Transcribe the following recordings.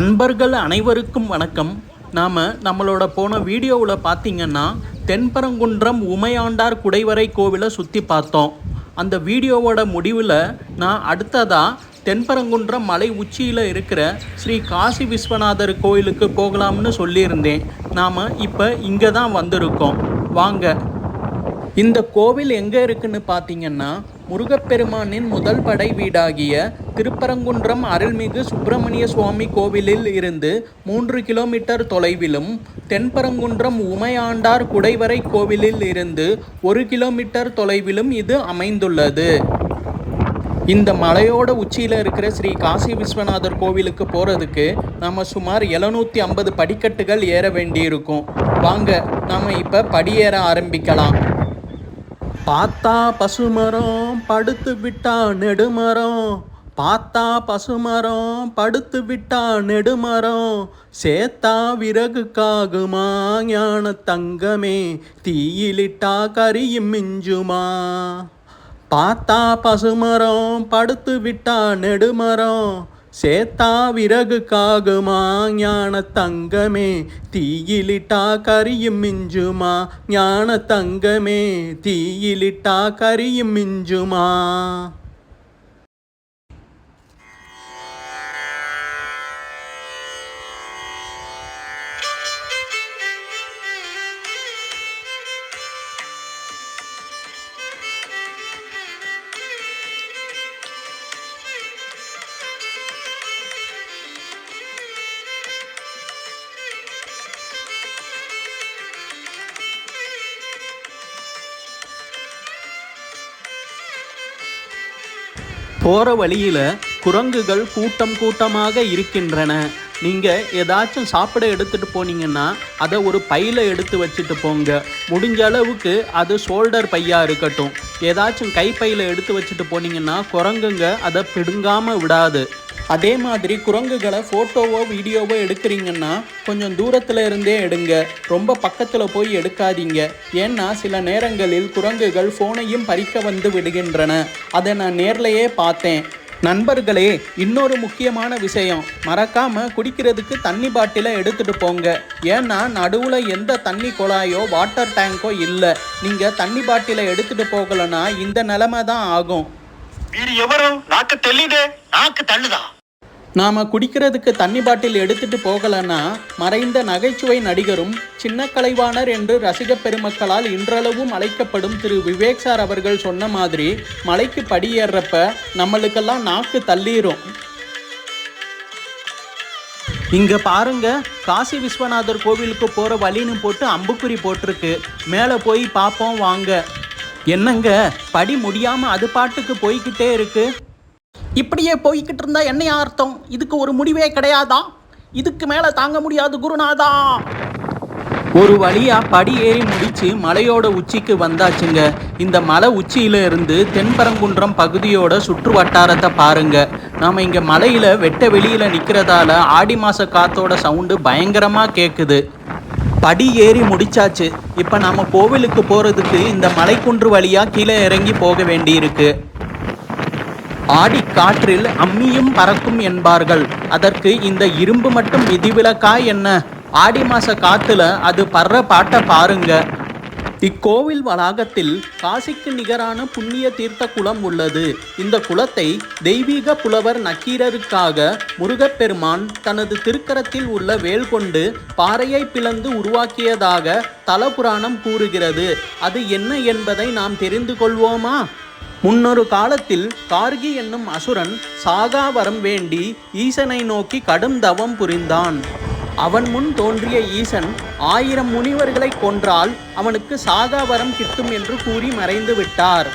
அன்பர்கள் அனைவருக்கும் வணக்கம். நாம் நம்மளோட போன வீடியோவில் பார்த்தீங்கன்னா தென்பரங்குன்றம் உமையாண்டார் குடைவரை கோவிலை சுற்றி பார்த்தோம். அந்த வீடியோவோட முடிவில் நான் அடுத்ததாக தென்பரங்குன்றம் மலை உச்சியில் இருக்கிற ஸ்ரீ காசி விஸ்வநாதர் கோயிலுக்கு போகலாம்னு சொல்லியிருந்தேன். நாம் இப்போ இங்கே தான் வந்திருக்கோம். வாங்க. இந்த கோவில் எங்கே இருக்குன்னு பார்த்தீங்கன்னா முருகப்பெருமானின் முதல் படை வீடாகிய திருப்பரங்குன்றம் அருள்மிகு சுப்பிரமணிய சுவாமி கோவிலில் இருந்து மூன்று கிலோமீட்டர் தொலைவிலும் தென்பரங்குன்றம் உமையாண்டார் குடைவரை கோவிலில் இருந்து ஒரு கிலோமீட்டர் தொலைவிலும் இது அமைந்துள்ளது. இந்த மலையோட உச்சியில் இருக்கிற ஸ்ரீ காசி விஸ்வநாதர் கோவிலுக்கு போகிறதுக்கு நம்ம சுமார் எழுநூற்றி ஐம்பது படிக்கட்டுகள் ஏற வேண்டியிருக்கும். வாங்க நாம் இப்போ படியேற ஆரம்பிக்கலாம். பார்த்தா பசுமரம் படுத்து விட்டா நெடுமரம். பார்த்தா பசுமரம் படுத்து விட்டா நெடுமரம். சேத்தா விறகுக்காகுமா ஞான தங்கமே. தீயிலிட்டா கரியும் மிஞ்சுமா. பார்த்தா பசுமரம் படுத்து விட்டா நெடுமரம். சேத்தா விறகு காகுமா ஞான தங்கமே. தீயிலிட்டா கரியும் மிஞ்சுமா ஞான தங்கமே. தீயிலிட்டா கரியும் மிஞ்சுமா. போகிற வழியில் குரங்குகள் கூட்டம் கூட்டமாக இருக்கின்றன. நீங்கள் ஏதாச்சும் சாப்பிட எடுத்துகிட்டு போனீங்கன்னா அதை ஒரு பையில் எடுத்து வச்சுட்டு போங்க. முடிஞ்ச அளவுக்கு அது ஷோல்டர் பையாக இருக்கட்டும். ஏதாச்சும் கைப்பையில் எடுத்து வச்சுட்டு போனீங்கன்னா குரங்குங்க அதை பிடுங்காமல் விடாது. அதே மாதிரி குரங்குகளை ஃபோட்டோவோ வீடியோவோ எடுக்கிறீங்கன்னா கொஞ்சம் தூரத்தில் இருந்தே எடுங்க. ரொம்ப பக்கத்தில் போய் எடுக்காதீங்க. ஏன்னா சில நேரங்களில் குரங்குகள் ஃபோனையும் பறிக்க வந்து விடுகின்றன. அதை நான் நேர்லையே பார்த்தேன். நண்பர்களே இன்னொரு முக்கியமான விஷயம். மறக்காம குடிக்கிறதுக்கு தண்ணி பாட்டிலை எடுத்துட்டு போங்க. ஏன்னா நடுவில் எந்த தண்ணி குழாயோ வாட்டர் டேங்கோ இல்லை. நீங்க தண்ணி பாட்டிலை எடுத்துட்டு போகலன்னா இந்த நிலைமை தான் ஆகும். எவரும் நாக்கு தெளிதே நாக்கு தள்ளுதா? நாம் குடிக்கிறதுக்கு தண்ணி பாட்டில் எடுத்துட்டு போகலன்னா மறைந்த நகைச்சுவை நடிகரும் சின்ன கலைவாணர் என்று ரசிக பெருமக்களால் இன்றளவும் அழைக்கப்படும் திரு விவேக் சார் அவர்கள் சொன்ன மாதிரி மலைக்கு படியேறப்ப நம்மளுக்கெல்லாம் நாக்கு தள்ளிரும். இங்க பாருங்க காசி விஸ்வநாதர் கோவிலுக்கு போற வழின்னு போட்டு அம்புக்குறி போட்டிருக்கு. மேலே போய் பார்ப்போம் வாங்க. என்னங்க படி முடியாம அது பாட்டுக்கு போய்கிட்டே இருக்குது இப்படியே போய்கிட்டு இருந்தா என்ன அர்த்தம் இதுக்கு ஒரு முடிவே கிடையாதா? இதுக்கு மேல தாங்க முடியாது குருநாதா. ஒரு வழியா படி ஏறி முடிச்சு மலையோட உச்சிக்கு வந்தாச்சுங்க. இந்த மலை உச்சியில இருந்து தென்பரங்குன்றம் பகுதியோட சுற்று வட்டாரத்தை பாருங்க. நாம இங்க மலையில வெட்ட வெளியில நிக்கிறதால ஆடி மாச காத்தோட சவுண்டு பயங்கரமா கேக்குது. படி ஏறி முடிச்சாச்சு. இப்போ நாம கோவிலுக்கு போறதுக்கு இந்த மலைக்குன்று வழியா கீழே இறங்கி போக வேண்டியிருக்கு. ஆடி காற்றில் அம்மியும் பறக்கும் என்பார்கள். அதற்கு இந்த இரும்பு மட்டும் விதிவிலக்கா என்ன? ஆடி மாச காத்துல அது படுற பாட்டை பாருங்க. இக்கோவில் வளாகத்தில் காசிக்கு நிகரான புண்ணிய தீர்த்த குளம் உள்ளது. இந்த குளத்தை தெய்வீக புலவர் நக்கீரருக்காக முருகப்பெருமான் தனது திருக்கரத்தில் உள்ள வேல் கொண்டு பாறையை பிளந்து உருவாக்கியதாக தலபுராணம் கூறுகிறது. அது என்ன என்பதை நாம் தெரிந்து கொள்வோமா? முன்னொரு காலத்தில் கார்கி என்னும் அசுரன் சாகா வரம் வேண்டி ஈசனை நோக்கி கடும் தவம் புரிந்தான். அவன் முன் தோன்றிய ஈசன் ஆயிரம் முனிவர்களை கொன்றால் அவனுக்கு சாகா வரம் கிட்டும் என்று கூறி மறைந்து விட்டார்.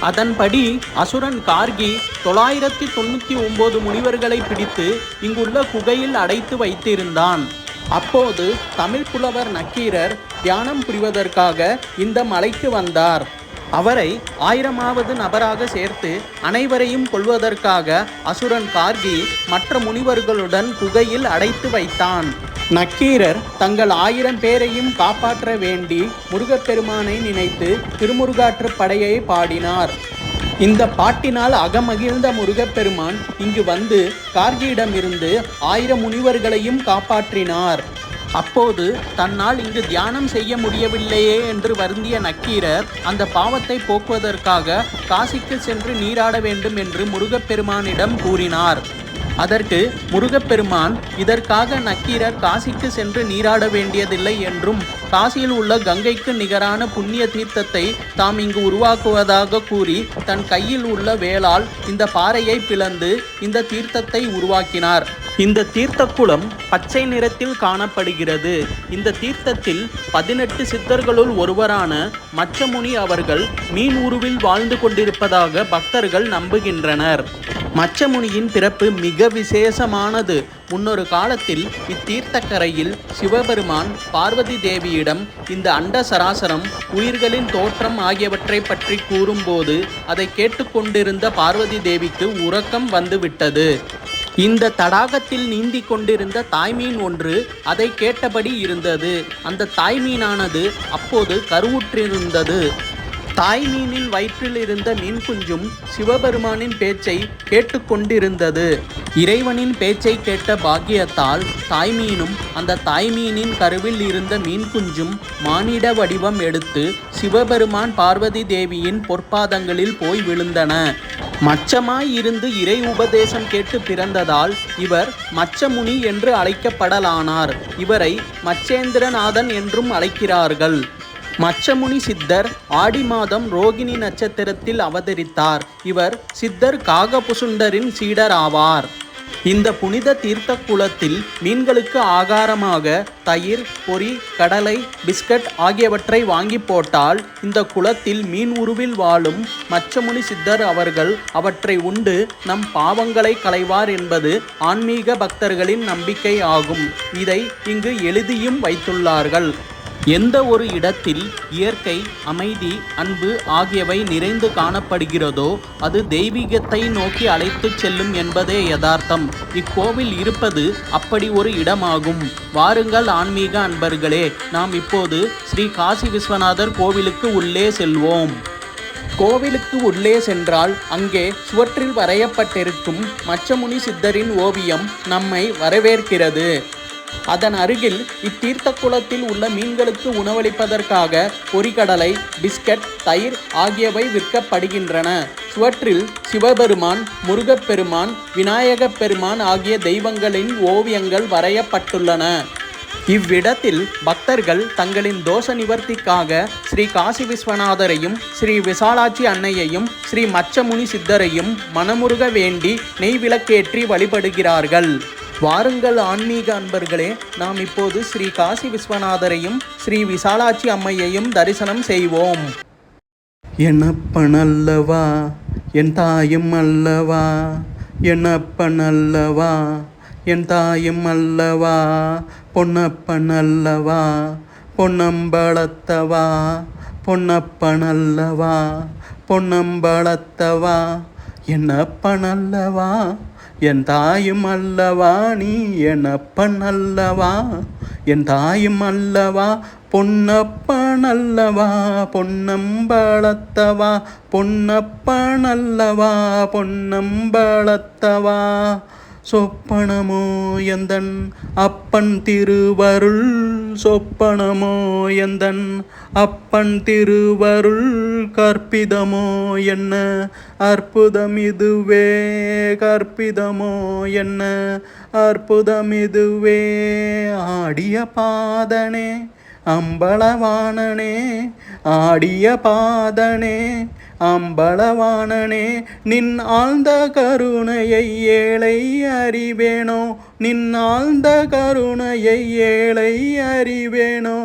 அதன்படி அசுரன் கார்கி தொள்ளாயிரத்தி தொண்ணூற்றி ஒம்பது முனிவர்களை பிடித்து இங்குள்ள குகையில் அடைத்து வைத்திருந்தான். அப்போது தமிழ் புலவர் நக்கீரர் தியானம் புரிவதற்காக இந்த மலைக்கு வந்தார். அவரை ஆயிரமாவது நபராக சேர்த்து அனைவரையும் கொல்வதற்காக அசுரன் கார்கி மற்ற முனிவர்களுடன் குகையில் அடைத்து வைத்தான். நக்கீரர் தங்கள் ஆயிரம் பேரையும் காப்பாற்ற வேண்டி முருகப்பெருமானை நினைத்து திருமுருகாற்று படையை பாடினார். இந்த பாட்டினால் அகமகிழ்ந்த முருகப்பெருமான் இங்கு வந்து கார்கியிடமிருந்து ஆயிரம் முனிவர்களையும் காப்பாற்றினார். அப்போது தன்னால் இங்கு தியானம் செய்ய முடியவில்லையே என்று வருந்திய நக்கீரர் அந்த பாவத்தை போக்குவதற்காக காசிக்கு சென்று நீராட வேண்டும் என்று முருகப்பெருமானிடம் கூறினார். அதற்கு முருகப்பெருமான் இதற்காக நக்கீரர் காசிக்கு சென்று நீராட வேண்டியதில்லை என்றும் காசியில் உள்ள கங்கைக்கு நிகரான புண்ணிய தீர்த்தத்தை தாம் இங்கு உருவாக்குவதாக கூறி தன் கையில் உள்ள வேளால் இந்த பாறையை பிளந்து இந்த தீர்த்தத்தை உருவாக்கினார். இந்த தீர்த்த குளம் பச்சை நிறத்தில் காணப்படுகிறது. இந்த தீர்த்தத்தில் பதினெட்டு சித்தர்களுள் ஒருவரான மச்சமுனி அவர்கள் மீன் உருவில் வாழ்ந்து கொண்டிருப்பதாக பக்தர்கள் நம்புகின்றனர். மச்சமுனியின் பிறப்பு மிக விசேஷமானது. முன்னொரு காலத்தில் இத்தீர்த்தக்கரையில் சிவபெருமான் பார்வதி தேவியிடம் இந்த அண்ட சராசரம் உயிர்களின் தோற்றம் ஆகியவற்றை பற்றி கூறும்போது அதை கேட்டுக்கொண்டிருந்த பார்வதி தேவிக்கு உறக்கம் வந்துவிட்டது. இந்த தடாகத்தில் நீந்தி கொண்டிருந்த தாய்மீன் ஒன்று அதை கேட்டபடி இருந்தது. அந்த தாய்மீனானது அப்போது கருவுற்றிருந்தது. தாய்மீனின் வயிற்றில் இருந்த மீன் குஞ்சும் சிவபெருமானின் பேச்சை கேட்டுக்கொண்டிருந்தது. இறைவனின் பேச்சை கேட்ட பாக்கியத்தால் தாய்மீனும் அந்த தாய்மீனின் கருவில் இருந்த மீன் குஞ்சும் மானிட வடிவம் எடுத்து சிவபெருமான் பார்வதி தேவியின் பொற்பாதங்களில் போய் விழுந்தன. மச்சமாய் இருந்து இறை உபதேசம் கேட்டு பிறந்ததால் இவர் மச்சமுனி என்று அழைக்கப்படலானார். இவரை மச்சேந்திரநாதன் என்றும் அழைக்கிறார்கள். மச்சமுனி சித்தர் ஆடி மாதம் ரோகிணி நட்சத்திரத்தில் அவதரித்தார். இவர் சித்தர் காகபுசுண்டரின் சீடர் ஆவார் இந்த புனித தீர்த்த குளத்தில் மீன்களுக்கு ஆகாரமாக தயிர் பொரி கடலை பிஸ்கட் ஆகியவற்றை வாங்கி போட்டால் இந்த குளத்தில் மீன் உருவில் வாழும் மச்சமுனி சித்தர் அவர்கள் அவற்றை உண்டு நம் பாவங்களை களைவார் என்பது ஆன்மீக பக்தர்களின் நம்பிக்கை ஆகும். இதை இங்கு எழுதியும் வைத்துள்ளார்கள். எந்த ஒரு இடத்தில் இயற்கை அமைதி அன்பு ஆகியவை நிறைந்து காணப்படுகிறதோ அது தெய்வீகத்தை நோக்கி அழைத்துச் செல்லும் என்பதே யதார்த்தம். இக்கோவில் இருப்பது அப்படி ஒரு இடமாகும். வாருங்கள் ஆன்மீக அன்பர்களே நாம் இப்போது ஸ்ரீ காசி விஸ்வநாதர் கோவிலுக்கு உள்ளே செல்வோம். கோவிலுக்கு உள்ளே சென்றால் அங்கே சுவற்றில் வரையப்பட்டிருக்கும் மச்சமுனி சித்தரின் ஓவியம் நம்மை வரவேற்கிறது. அதன் அருகில் இத்தீர்த்த குளத்தில் உள்ள மீன்களுக்கு உணவளிப்பதற்காக பொரிகடலை பிஸ்கட் தயிர் ஆகியவை விற்கப்படுகின்றன. சுவற்றில் சிவபெருமான் முருகப்பெருமான் விநாயகப் பெருமான் ஆகிய தெய்வங்களின் ஓவியங்கள் வரையப்பட்டுள்ளன. இவ்விடத்தில் பக்தர்கள் தங்களின் தோஷ நிவர்த்திக்காக ஸ்ரீ காசி விஸ்வநாதரையும் ஸ்ரீ விசாலாட்சி அன்னையையும் ஸ்ரீ மச்சமுனி சித்தரையும் மனமுருக வேண்டி நெய் விளக்கேற்றி வழிபடுகிறார்கள். வாருங்கள் ஆன்மீக அன்பர்களே நாம் இப்போது ஸ்ரீ காசி விஸ்வநாதரையும் ஸ்ரீ விசாலாட்சி அம்மையையும் தரிசனம் செய்வோம். என்னப்பன் அல்லவா என் தாயும் அல்லவா? என்னப்பன் அல்லவா என் தாயும் அல்லவா? பொன்னப்பன் அல்லவா பொன்னம்பளத்தவா பொன்னப்பன் அல்லவா பொன்னம்பளத்தவா என்னப்பன் அல்லவா என் தாயும் அல்லவா நீ எனப்பன் அல்லவா? என் தாயும் அல்லவா பொன்னப்பன் அல்லவா? பொன்னம்பளத்தவா பொன்னப்பன் அல்லவா? பொன்னம்பளத்தவா சொப்பனமோ எந்தன் அப்பன் திருவருள் சொப்பனமோ எந்தன் அப்பன் திருவருள் கற்பிதமோ என்ன அற்புதம் இதுவே கற்பிதமோ என்ன அற்புதம் இதுவே ஆடிய பாதனே அம்பளவாணனே ஆடிய பாதனே அம்பளவாணனே நின் ஆழ்ந்த கருணையை ஏழை அறிவேனோ? நின் ஆழ்ந்த கருணையை ஏழை அறிவேனோ?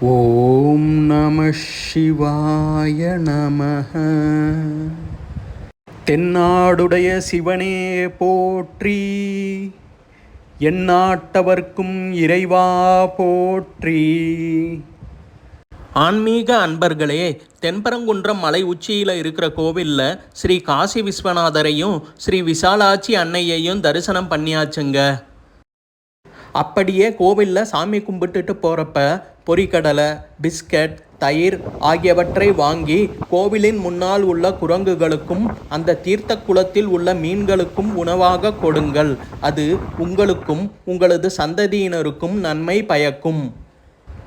ஓம் நம சிவாய நமः தென்னாடுடைய சிவனே போற்றி. எந்நாட்டவர்க்கும் இறைவா போற்றி. ஆன்மீக அன்பர்களே தென்பரங்குன்றம் மலை உச்சியில் இருக்கிற கோவிலில் ஸ்ரீ காசி விஸ்வநாதரையும் ஸ்ரீ விசாலாட்சி அன்னையையும் தரிசனம் பண்ணியாச்சுங்க. அப்படியே கோவிலில் சாமி கும்பிட்டுட்டு போகிறப்ப பொரிக்கடலை பிஸ்கட் தயிர் ஆகியவற்றை வாங்கி கோவிலின் முன்னால் உள்ள குரங்குகளுக்கும் அந்த தீர்த்த குளத்தில் உள்ள மீன்களுக்கும் உணவாக கொடுங்கள். அது உங்களுக்கும் உங்களது சந்ததியினருக்கும் நன்மை பயக்கும்.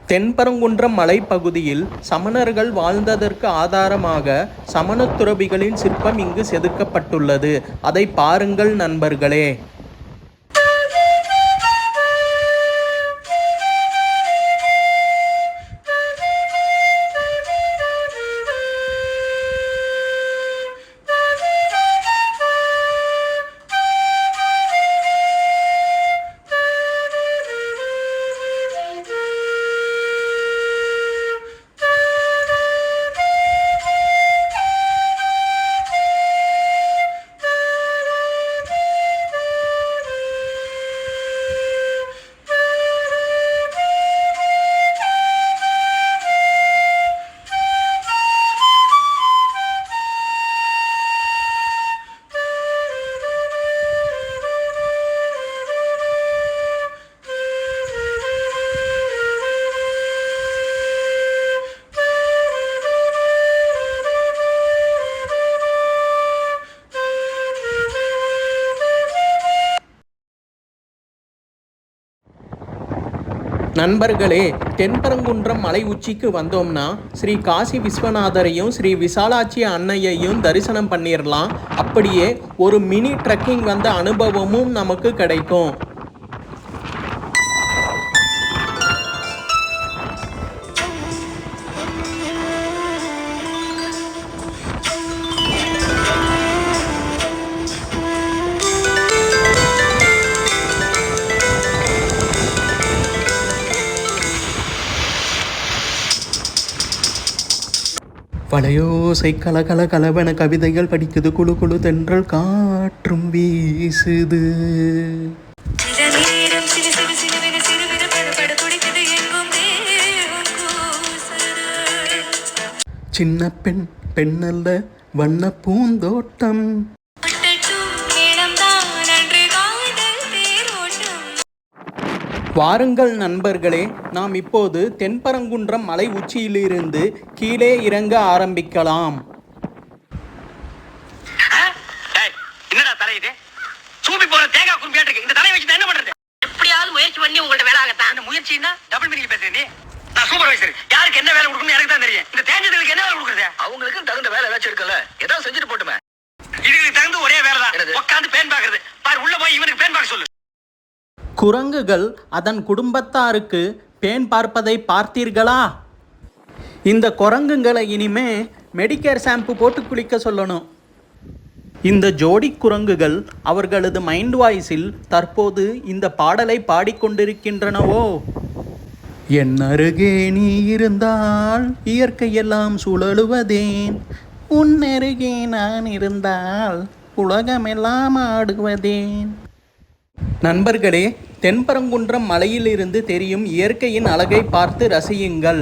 தென்பரங்குன்றம் மலைப்பகுதியில் சமணர்கள் வாழ்ந்ததற்கு ஆதாரமாக சமணத்துறவிகளின் சிற்பம் இங்கு செதுக்கப்பட்டுள்ளது. அதை பாருங்கள் நண்பர்களே. நண்பர்களே தென்பரங்குன்றம் மலை உச்சிக்கு வந்தோம்னா ஸ்ரீ காசி விஸ்வநாதரையும் ஸ்ரீ விசாலாட்சி அன்னையையும் தரிசனம் பண்ணிடலாம் அப்படியே ஒரு மினி ட்ரெக்கிங் வந்த அனுபவமும் நமக்கு கிடைக்கும். வளையோசை கல கல கலவென கவிதைகள் படிக்குது குழு குழு தென்றல் காற்றும் வீசுது. சின்ன பெண் பெண்ணல்ல வண்ண பூந்தோட்டம். வாருங்கள் நண்பர்களே நாம் இப்போது தென்பரங்குன்றம் மலை உச்சியிலிருந்து கீழே இறங்க ஆரம்பிக்கலாம். என்னடா தலை இது? சூப்பி போற தேங்காய் குறும்பியாட்டு இருக்கு இந்த தலையை வச்சு என்ன பண்றது? எப்படியாவது முயற்சி பண்ணி உங்கள்ட்ட வேலை ஆகத்தான். அந்த முயற்சின்னா டபுள் மீனிங் பேசுறேன் நீ? நான் சூப்பர்வைசர் யாருக்கு என்ன வேலை கொடுக்கணும் எனக்கு தான் தெரியும். இந்த தேஞ்சதுக்கு என்ன வேலை கொடுக்குறது? அவங்களுக்கு தகுந்த வேலை ஏதாச்சும் இருக்குல்ல? ஏதாவது செஞ்சுட்டு போட்டுமே. இதுக்கு தகுந்த ஒரே வேலை தான்? உட்காந்து பேன் பாக்குறது பாரு உள்ள போய் இவனுக்கு பேன் பார்க்க சொல்லு. குரங்குகள் அதன் குடும்பத்தாருக்கு பேன் பார்ப்பதை பார்த்தீர்களா? இந்த குரங்குங்களை இனிமே மெடிக்கேர் ஷாம்பு போட்டு குளிக்க சொல்லணும். இந்த ஜோடி குரங்குகள் அவர்களது மைண்ட் வாய்ஸில் தற்போது இந்த பாடலை பாடிக்கொண்டிருக்கின்றனவோ என் அருகே நீ இருந்தால் இயற்கையெல்லாம் சுழலுவதேன். உன் அருகே நான் இருந்தால் உலகமெல்லாம் ஆடுவதேன். நண்பர்களே தென்பரங்குன்றம் மலையிலிருந்து தெரியும் இயற்கையின் அழகை பார்த்து ரசியுங்கள்.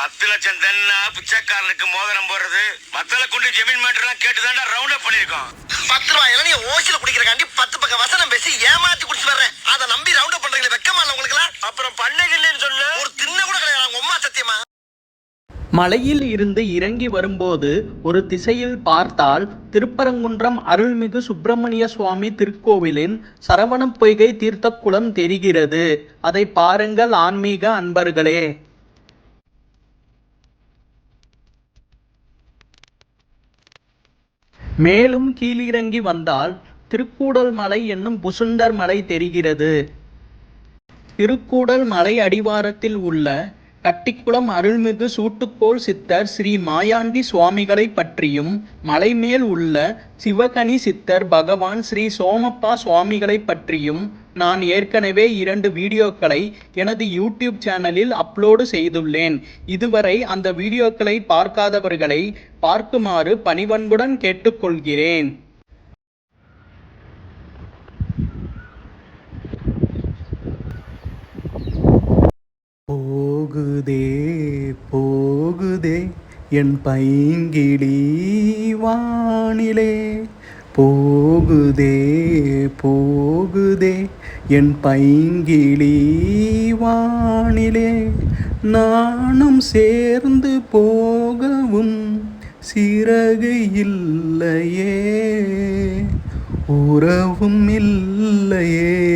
பத்து லட்சம் தென்னா பிச்சைக்காரனுக்கு மோதிரம் போடுறது. மத்தல கொண்டு ஜமீன் மேட்டர்லாம் கேட்டு தாண்டா ரவுண்ட் அப் பண்ணிருக்கோம் பத்து ரூபாய் இளநிய ஓசில குடிக்கிறக்காண்டி பத்து பக்கம் வசனம் பேசி ஏமாத்தி குடிச்சு வர்றேன். அதை நம்பி ரவுண்ட் அப் பண்றீங்களே வெக்கமா இல்ல உங்களுக்கு அப்புறம் பண்ணைகள்னு சொல்லு. ஒரு தின்ன கூட கிடையாது உங்க அம்மா சத்தியமா? மலையில் இருந்து இறங்கி வரும்போது ஒரு திசையில் பார்த்தால் திருப்பரங்குன்றம் அருள்மிகு சுப்பிரமணிய சுவாமி திருக்கோவிலின் சரவணப் பொய்கை தீர்த்த குளம் தெரிகிறது. அதை பாருங்கள் ஆன்மீக அன்பர்களே. மேலும் கீழிறங்கி வந்தால் திருக்கூடல் மலை என்னும் புசுண்டர் மலை தெரிகிறது. திருக்கூடல் மலை அடிவாரத்தில் உள்ள கட்டிக்குளம் அருள்மிகு சூட்டுக்கோள் சித்தர் ஸ்ரீ மாயாண்டி சுவாமிகளை பற்றியும் மலைமேல் உள்ள சிவகனி சித்தர் பகவான் ஸ்ரீ சோமப்பா சுவாமிகளை பற்றியும் நான் ஏற்கனவே இரண்டு வீடியோக்களை எனது யூடியூப் சேனலில் அப்லோடு செய்துள்ளேன். இதுவரை அந்த வீடியோக்களை பார்க்காதவர்களை பார்க்குமாறு பணிவன்புடன் கேட்டுக்கொள்கிறேன் போகுதே போகுதே என் பைங்கிளி வானிலே போகுதே போகுதே. என் பைங்கிளி வானிலே நானும் சேர்ந்து போகவும் சிறகு இல்லையே. உறவும் இல்லையே.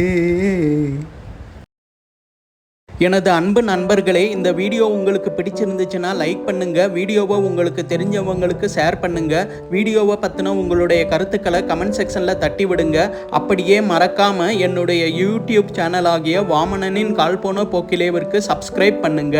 எனது அன்பு நண்பர்களே இந்த வீடியோ உங்களுக்கு பிடிச்சிருந்துச்சுன்னா லைக் பண்ணுங்க. வீடியோவை உங்களுக்கு தெரிஞ்சவங்களுக்கு ஷேர் பண்ணுங்க. வீடியோவை பற்றின உங்களுடைய கருத்துக்களை கமெண்ட் செக்ஷனில் தட்டி விடுங்க. அப்படியே மறக்காம என்னுடைய யூடியூப் சேனல் ஆகிய வாமனனின் கால்போன போக்கிலேவிற்கு சப்ஸ்கிரைப் பண்ணுங்க.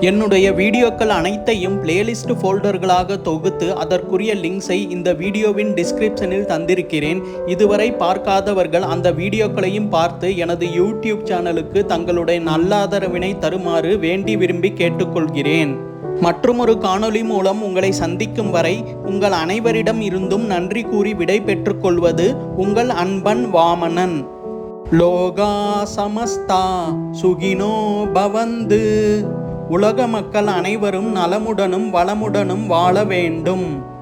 என்னுடைய வீடியோக்கள் அனைத்தையும் பிளேலிஸ்ட் ஃபோல்டர்களாக தொகுத்து அதற்குரிய லிங்க்ஸை இந்த வீடியோவின் டிஸ்கிரிப்ஷனில் தந்திருக்கிறேன். இதுவரை பார்க்காதவர்கள் அந்த வீடியோக்களையும் பார்த்து எனது யூடியூப் சேனலுக்கு தங்களுடைய நல்லாதரவினை தருமாறு வேண்டி விரும்பி கேட்டுக்கொள்கிறேன். மற்றுமொரு காணொளி மூலம் உங்களை சந்திக்கும் வரை உங்கள் அனைவரிடம் இருந்தும் நன்றி கூறி விடை பெற்றுக்கொள்வது உங்கள் அன்பன் வாமனன். லோகா சமஸ்தா சுகினோ பவந்து. உலக மக்கள் அனைவரும் நலமுடனும் வளமுடனும் வாழ வேண்டும்.